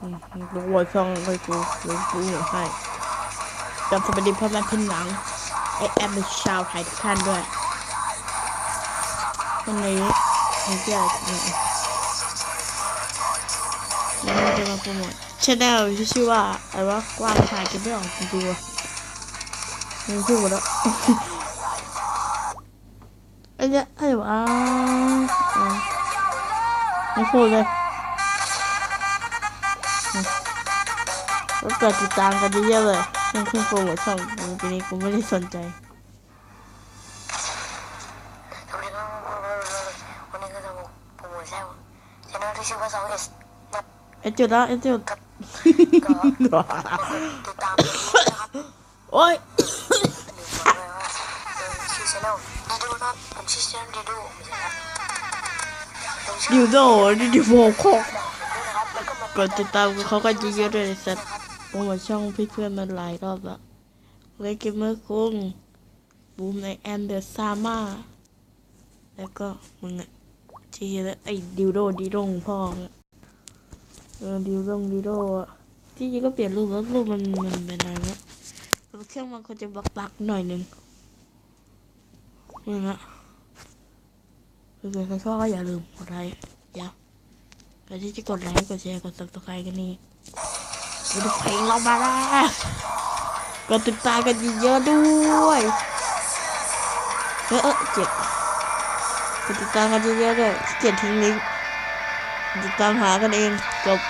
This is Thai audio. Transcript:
ดูวัวช่องไปกูหรือกูหนือให้จำสวัสดีพ่อแม่พี่น้องไอแอมเป็นชาวไทยทุกท่านด้วยวันนี้ผมจะเนี่ยแล้วเราจะมาโปรโมทชาแนลที่ชื่อว่าอะไรวะกว้างชายจะไม่ออกจริงๆวะมันพูดหมดแล้วไอ้เนี่ยอะไรวะไม่พูดเลย แล้วกดติดตามกันเยอะๆเลยเรื่องเครื่องโปรโมทช่องปีนี้กูไม่ได้สนใจ สวัสดีครับวันนี้ก็จะมาโปรโมทแซวชแนลที่ชื่อว่า 2S นะ เอ็ดจุดแล้วเอ็ดจุด กับก็ติดตามกันด้วยนะครับ โอ้ย หนึ่งบอกเลยว่าเออชื่อชแนลดีดูนะครับผมชื่อชแนลดีดูไม่ใช่ครับผมชื่อ ดิวโดดิดิโวโคก บอก กดติดตามเขากันเยอะๆเลยสัตว์โปรโมทช่องเพื่อนๆมาหลายรอบละเลเกมเมอร์คุงบูมในแอนเดอร์ซาม่าแล้วก็มึงอะที่แล้วไอ้ดิวโดดิโดงพ่อมึงเออดิวโดงดิโดอะที่จริงก็เปลี่ยนรูปแล้วรูปมันมันเป็นอะไรวะเครื่องมันควรจะบักๆหน่อยนึงนี่นะเกิดใครชอบก็อย่าลืมกดไลค์อย่า ใครที่จะกดไลค์กดแชร์กดซับสไครต์กันนี่กดเพลงเรามาแล้วกดติดตามกันเยอะๆด้วยเออเออเจ็บกดติดตามกันเยอะๆด้วยเกลียดทิ้งลิงก์ติดตามหากันเองจบ